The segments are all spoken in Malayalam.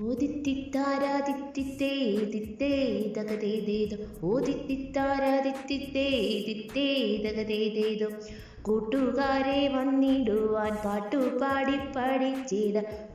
ഓദിത്തിത്താരാദിത്തിത്തേ ദിത്തേ പാട്ടു ഓദിത്തിത്താരാദിത്തിത്തേ ദിത്തേ ചെയ്ത കൂട്ടുകാരെ വന്നിടുവാൻ പാട്ടുപാടി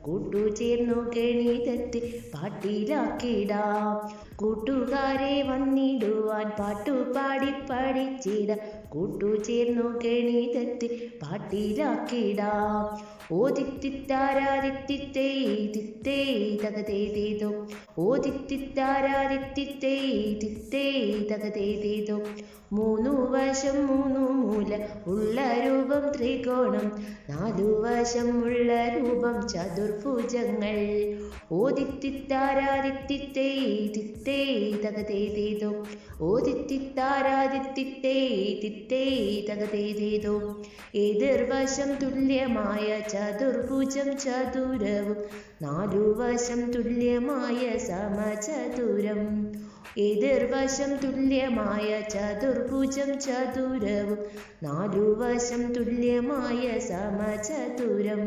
കൂട്ടു ചേർന്നു ഗണിതത്തിൽ പാട്ടിലാക്കിടാം. കൂട്ടുകാരെ വന്നിടുവാൻ പാട്ടുപാടി പഠിച്ചിട കൂട്ടു ചേർന്നു ഗണിതത്തിൽ പാട്ടിലാക്കിടാം. ഓദിത്തിത്താരാദിത്തിത്തേ ദിത്തേ തകതേതേതോ ഓദിത്തിത്താരാദിത്തിത്തേ ദിത്തേ തകതേതേതോ മൂന്നു വശം മൂന്നു മൂല ഉള്ള രൂപം ത്രികോണം. നാലു വശം ഉള്ള രൂപം ചതുർഭുജങ്ങൾ. ഓദിത്തിത്താരാദിത്തിത്തേ ദിത്തേ തകതേതേതോ എതിർവശം തുല്യമായ ചതുർഭുജം ചതുരവും നാലുവശം തുല്യമായ സമചതുരം. എതിർവശം തുല്യമായ ചതുർഭുജം ചതുരവും നാലുവശം തുല്യമായ സമചതുരം.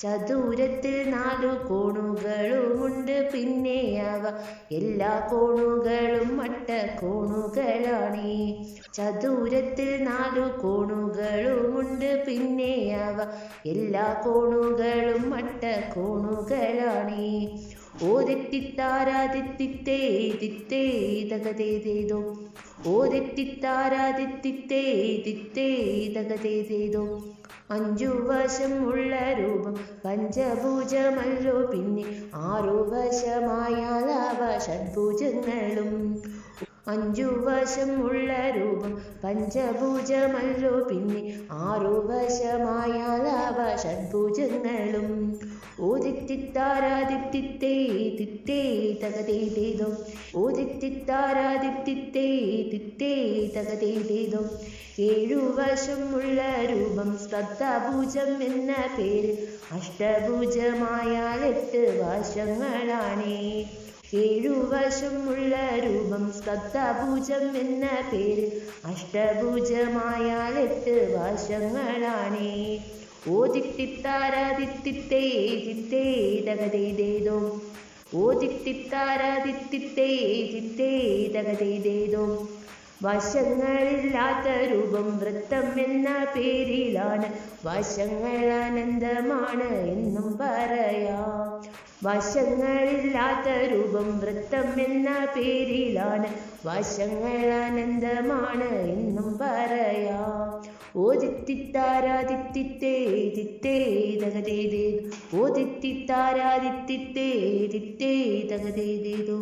ചതുരത്തിൽ നാലു കോണുകളുമുണ്ട് പിന്നെ അവ എല്ലാ കോണുകളും മട്ട കോണുകളാണ്. ചതുരത്തിൽ നാലു കോണുകളുമുണ്ട് പിന്നെ അവ എല്ലാ കോണുകളും മട്ട കോണുകളാണേ. ഓതെത്തിത്താരാദിത്തിത്തേ ദിത്തേ തകതേതേതോ വശം ഉള്ള രൂപം പഞ്ചഭുജമല്ലോ. പിന്നെ ആറു വശമായാൽ അവ ഷഡ്ഭുജങ്ങളും. അഞ്ചു വശം ഉള്ള രൂപം പഞ്ചഭുജമല്ലോ. പിന്നെ ആറു വശമായാൽ ഷഡ്ഭുജങ്ങളും. ഏഴുവശമുള്ള രൂപം ശ്രദ്ധാഭുജം എന്ന പേര് അഷ്ടഭുജമായാൽ എട്ട് വശങ്ങളാണേ ഏഴുവശമുള്ള രൂപം ശ്രദ്ധാഭുജം എന്ന പേര് അഷ്ടഭുജമായാൽ എട്ട് വശങ്ങളാണേ. ദിത്തേ തകതേതേതോ വശങ്ങളില്ലാത്ത രൂപം വൃത്തം എന്ന പേരിലാണ്. വശങ്ങൾ അനന്തമാണ് എന്നും പറയാം. വശങ്ങളില്ലാത്ത രൂപം വൃത്തം എന്ന പേരിലാണ്. വശങ്ങൾ അനന്തമാണ് എന്നും പറയാം. ഓദിത്തിത്താരാദിത്തിത്തേ ദിത്തേ തകതേതേ ഓദിത്തിത്താരാദിത്തിത്തേ ദിത്തേ തകതേതേതോ